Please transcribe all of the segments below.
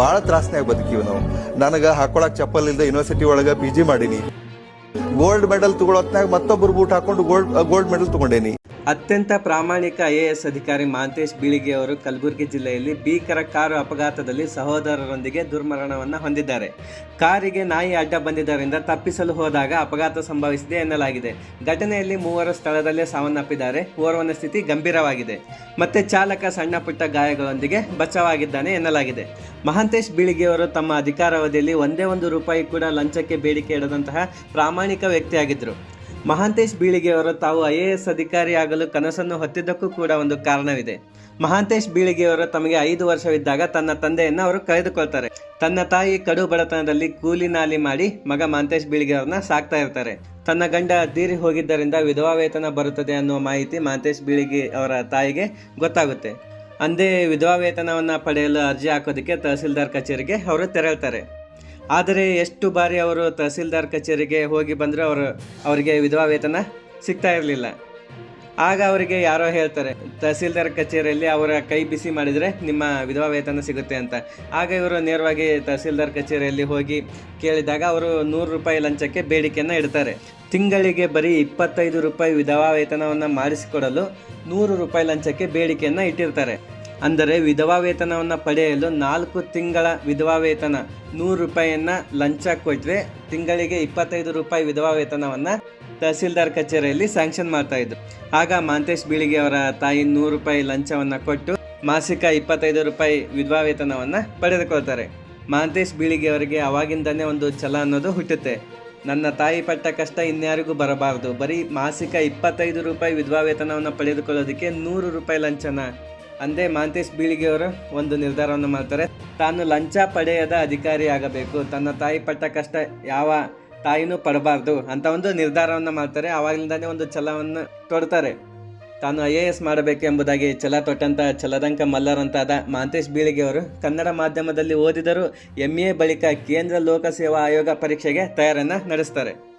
ಭಾಳ ತ್ರಾಸನಾಗ ಬದುಕೀವಿ ನಾವು ನನಗೆ ಹಾಕೊಳಕ್ ಚಪ್ಪಲ್ ಇಲ್ಲದೆ ಯೂನಿವರ್ಸಿಟಿ ಒಳಗೆ ಪಿ ಜಿ ಮಾಡೀನಿ. ಗೋಲ್ಡ್ ಮೆಡಲ್ ತಗೊಳತ್ನಾಗ ಮತ್ತೊಬ್ಬರು ಬೂಟ್ ಹಾಕೊಂಡು ಗೋಲ್ಡ್ ಗೋಲ್ಡ್ ಮೆಡಲ್ ತಗೊಂಡೇನಿ. ಅತ್ಯಂತ ಪ್ರಾಮಾಣಿಕ ಐಎಎಸ್ ಅಧಿಕಾರಿ ಮಾಂತೇಶ್ ಬೀಳಿಗೆ ಅವರು ಕಲಬುರಗಿ ಜಿಲ್ಲೆಯಲ್ಲಿ ಭೀಕರ ಕಾರು ಅಪಘಾತದಲ್ಲಿ ಸಹೋದರರೊಂದಿಗೆ ದುರ್ಮರಣವನ್ನು ಹೊಂದಿದ್ದಾರೆ. ಕಾರಿಗೆ ನಾಯಿ ಅಡ್ಡ ಬಂದಿದ್ದರಿಂದ ತಪ್ಪಿಸಲು ಹೋದಾಗ ಅಪಘಾತ ಸಂಭವಿಸಿದೆ ಎನ್ನಲಾಗಿದೆ. ಘಟನೆಯಲ್ಲಿ ಮೂವರು ಸ್ಥಳದಲ್ಲೇ ಸಾವನ್ನಪ್ಪಿದ್ದಾರೆ. ಓರ್ವನ ಸ್ಥಿತಿ ಗಂಭೀರವಾಗಿದೆ. ಮತ್ತೆ ಚಾಲಕ ಸಣ್ಣ ಪುಟ್ಟ ಗಾಯಗಳೊಂದಿಗೆ ಬಚಾವಾಗಿದ್ದಾನೆ ಎನ್ನಲಾಗಿದೆ. ಮಹಾಂತೇಶ್ ಬೀಳಿಗೆಯವರು ತಮ್ಮ ಅಧಿಕಾರಾವಧಿಯಲ್ಲಿ ಒಂದೇ ಒಂದು ರೂಪಾಯಿ ಕೂಡ ಲಂಚಕ್ಕೆ ಬೇಡಿಕೆ ಇಡದಂತಹ ಪ್ರಾಮಾಣಿಕ ವ್ಯಕ್ತಿಯಾಗಿದ್ದರು. ಮಹಾಂತೇಶ್ ಬೀಳಿಗೆಯವರು ತಾವು ಐ ಎ ಎಸ್ ಅಧಿಕಾರಿ ಆಗಲು ಕನಸನ್ನು ಹೊತ್ತಿದ್ದಕ್ಕೂ ಕೂಡ ಒಂದು ಕಾರಣವಿದೆ. ಮಹಾಂತೇಶ್ ಬೀಳಿಗೆಯವರು ತಮಗೆ ಐದು ವರ್ಷವಿದ್ದಾಗ ತನ್ನ ತಂದೆಯನ್ನು ಅವರು ಕಳೆದುಕೊಳ್ತಾರೆ. ತನ್ನ ತಾಯಿ ಕಡು ಬಡತನದಲ್ಲಿ ಕೂಲಿ ನಾಲಿ ಮಾಡಿ ಮಗ ಮಹಾಂತೇಶ್ ಬೀಳಿಗೆಯವ್ರನ್ನ ಸಾಕ್ತಾ ಇರ್ತಾರೆ. ತನ್ನ ಗಂಡ ದೀರಿ ಹೋಗಿದ್ದರಿಂದ ವಿಧವಾ ವೇತನ ಬರುತ್ತದೆ ಅನ್ನುವ ಮಾಹಿತಿ ಮಹಾಂತೇಶ್ ಬೀಳಿಗೆ ಅವರ ತಾಯಿಗೆ ಗೊತ್ತಾಗುತ್ತೆ. ಅಂದೇ ವಿಧವಾ ವೇತನವನ್ನು ಪಡೆಯಲು ಅರ್ಜಿ ಹಾಕೋದಕ್ಕೆ ತಹಸೀಲ್ದಾರ್ ಕಚೇರಿಗೆ ಅವರು ತೆರಳ್ತಾರೆ. ಆದರೆ ಎಷ್ಟು ಬಾರಿ ಅವರು ತಹಸೀಲ್ದಾರ್ ಕಚೇರಿಗೆ ಹೋಗಿ ಬಂದರೂ ಅವರು ಅವರಿಗೆ ವಿಧವಾ ವೇತನ ಸಿಗ್ತಾ ಇರಲಿಲ್ಲ. ಆಗ ಅವರಿಗೆ ಯಾರೋ ಹೇಳ್ತಾರೆ, ತಹಸೀಲ್ದಾರ್ ಕಚೇರಿಯಲ್ಲಿ ಅವರ ಕೈ ಬಿಸಿ ಮಾಡಿದರೆ ನಿಮ್ಮ ವಿಧವಾ ವೇತನ ಸಿಗುತ್ತೆ ಅಂತ. ಆಗ ಇವರು ನೇರವಾಗಿ ತಹಸೀಲ್ದಾರ್ ಕಚೇರಿಯಲ್ಲಿ ಹೋಗಿ ಕೇಳಿದಾಗ ಅವರು ನೂರು ರೂಪಾಯಿ ಲಂಚಕ್ಕೆ ಬೇಡಿಕೆಯನ್ನು ಇಡ್ತಾರೆ. ತಿಂಗಳಿಗೆ ಬರೀ ಇಪ್ಪತ್ತೈದು ರೂಪಾಯಿ ವಿಧವಾ ವೇತನವನ್ನು ಮಾಡಿಸಿಕೊಡಲು ನೂರು ರೂಪಾಯಿ ಲಂಚಕ್ಕೆ ಬೇಡಿಕೆಯನ್ನು ಇಟ್ಟಿರ್ತಾರೆ. ಅಂದರೆ ವಿಧವಾ ವೇತನವನ್ನು ಪಡೆಯಲು ನಾಲ್ಕು ತಿಂಗಳ ವಿಧವಾ ವೇತನ, ನೂರು ರೂಪಾಯಿಯನ್ನು ಲಂಚ ಕೊಟ್ಟರೆ ತಿಂಗಳಿಗೆ ಇಪ್ಪತ್ತೈದು ರೂಪಾಯಿ ವಿಧವಾ ವೇತನವನ್ನು ತಹಸೀಲ್ದಾರ್ ಕಚೇರಿಯಲ್ಲಿ ಸ್ಯಾಂಕ್ಷನ್ ಮಾಡ್ತಾ ಇದ್ರು. ಆಗ ಮಾಂತೇಶ್ ಬೀಳಿಗೆ ಅವರ ತಾಯಿ ನೂರು ರೂಪಾಯಿ ಲಂಚವನ್ನು ಕೊಟ್ಟು ಮಾಸಿಕ ಇಪ್ಪತ್ತೈದು ರೂಪಾಯಿ ವಿಧವಾ ವೇತನವನ್ನು ಪಡೆದುಕೊಳ್ತಾರೆ. ಮಾಂತೇಶ್ ಬೀಳಿಗೆ ಅವರಿಗೆ ಅವಾಗಿಂದನೇ ಒಂದು ಛಲ ಅನ್ನೋದು ಹುಟ್ಟುತ್ತೆ. ನನ್ನ ತಾಯಿ ಪಟ್ಟ ಕಷ್ಟ ಇನ್ಯಾರಿಗೂ ಬರಬಾರದು. ಬರೀ ಮಾಸಿಕ ಇಪ್ಪತ್ತೈದು ರೂಪಾಯಿ ವಿಧವಾ ವೇತನವನ್ನು ಪಡೆದುಕೊಳ್ಳೋದಕ್ಕೆ ನೂರು ರೂಪಾಯಿ ಲಂಚನ ಅಂದೇ ಮಾಂತೇಶ್ ಬೀಳಿಗೆಯವರು ಒಂದು ನಿರ್ಧಾರವನ್ನು ಮಾಡ್ತಾರೆ. ತಾನು ಲಂಚ ಪಡೆಯದ ಅಧಿಕಾರಿ ಆಗಬೇಕು. ತನ್ನ ತಾಯಿ ಪಟ್ಟ ಕಷ್ಟ ಯಾವ ತಾಯಿನೂ ಪಡಬಾರ್ದು ಅಂತ ಒಂದು ನಿರ್ಧಾರವನ್ನು ಮಾಡ್ತಾರೆ. ಆವಾಗಲಿಂದಾನೇ ಒಂದು ಛಲವನ್ನು ತೊಡ್ತಾರೆ. ತಾನು ಐ ಎ ಎಸ್ ಮಾಡಬೇಕು ಎಂಬುದಾಗಿ ಛಲ ತೊಟ್ಟಂತ ಛಲದಂಕ ಮಲ್ಲರಂತಾದ ಮಾಂತೇಶ್ ಬೀಳಿಗೆಯವರು ಕನ್ನಡ ಮಾಧ್ಯಮದಲ್ಲಿ ಓದಿದರೂ ಎಂ ಎ ಬಳಿಕ ಕೇಂದ್ರ ಲೋಕಸೇವಾ ಆಯೋಗ ಪರೀಕ್ಷೆಗೆ ತಯಾರನ್ನು ನಡೆಸ್ತಾರೆ.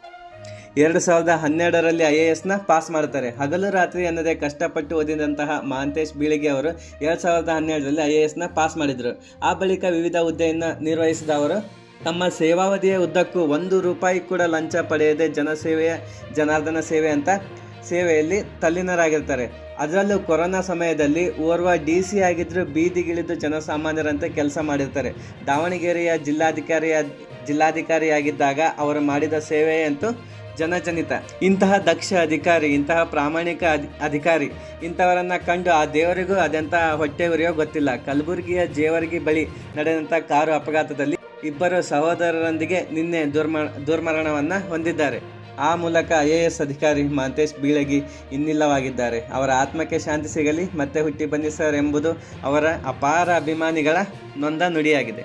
ಎರಡು ಸಾವಿರದ ಹನ್ನೆರಡರಲ್ಲಿ ಐ ಎ ಎಸ್ನ ಪಾಸ್ ಮಾಡ್ತಾರೆ ಹಗಲು ರಾತ್ರಿ ಅನ್ನದೇ ಕಷ್ಟಪಟ್ಟು ಓದಿದಂತಹ ಮಹಾಂತೇಶ್ ಬೀಳಿಗೆ ಅವರು ಎರಡು ಸಾವಿರದ ಹನ್ನೆರಡರಲ್ಲಿ ಐ ಎ ಎಸ್ನ ಪಾಸ್ ಮಾಡಿದರು. ಆ ಬಳಿಕ ವಿವಿಧ ಹುದ್ದೆಯನ್ನು ನಿರ್ವಹಿಸಿದ ಅವರು, ತಮ್ಮ ಸೇವಾವಧಿಯ ಉದ್ದಕ್ಕೂ ಒಂದು ರೂಪಾಯಿ ಕೂಡ ಲಂಚ ಪಡೆಯದೆ ಜನಸೇವೆಯ, ಜನಾರ್ದನ ಸೇವೆ ಅಂತ ಸೇವೆಯಲ್ಲಿ ತಲ್ಲಿನರಾಗಿರ್ತಾರೆ. ಅದರಲ್ಲೂ ಕೊರೋನಾ ಸಮಯದಲ್ಲಿ ಓರ್ವ ಡಿ ಸಿ ಆಗಿದ್ದರೂ ಬೀದಿಗಿಳಿದು ಜನಸಾಮಾನ್ಯರಂತೆ ಕೆಲಸ ಮಾಡಿರ್ತಾರೆ. ದಾವಣಗೆರೆಯ ಜಿಲ್ಲಾಧಿಕಾರಿಯ, ಜಿಲ್ಲಾಧಿಕಾರಿಯಾಗಿದ್ದಾಗ ಅವರು ಮಾಡಿದ ಸೇವೆಯಂತೂ ಜನಜನಿತ. ಇಂತಹ ದಕ್ಷ ಅಧಿಕಾರಿ, ಇಂತಹ ಪ್ರಾಮಾಣಿಕ ಅಧಿ, ಅಧಿಕಾರಿ, ಇಂಥವರನ್ನ ಕಂಡು ಆ ದೇವರಿಗೂ ಅದೆಂಥ ಹೊಟ್ಟೆ ಉರಿಯೋ ಗೊತ್ತಿಲ್ಲ. ಕಲಬುರಗಿಯ ಜೇವರ್ಗಿ ಬಳಿ ನಡೆದಂಥ ಕಾರು ಅಪಘಾತದಲ್ಲಿ ಇಬ್ಬರು ಸಹೋದರರೊಂದಿಗೆ ನಿನ್ನೆ ದುರ್ಮ, ದುರ್ಮರಣವನ್ನು ಹೊಂದಿದ್ದಾರೆ. ಆ ಮೂಲಕ ಐ ಎ ಎಸ್ ಅಧಿಕಾರಿ ಮಹಂತೇಶ್ ಬೀಳಗಿ ಇನ್ನಿಲ್ಲವಾಗಿದ್ದಾರೆ. ಅವರ ಆತ್ಮಕ್ಕೆ ಶಾಂತಿ ಸಿಗಲಿ, ಮತ್ತೆ ಹುಟ್ಟಿ ಬನ್ನಿ ಸರ್ ಎಂಬುದು ಅವರ ಅಪಾರ ಅಭಿಮಾನಿಗಳ ನೊಂದ ನುಡಿಯಾಗಿದೆ.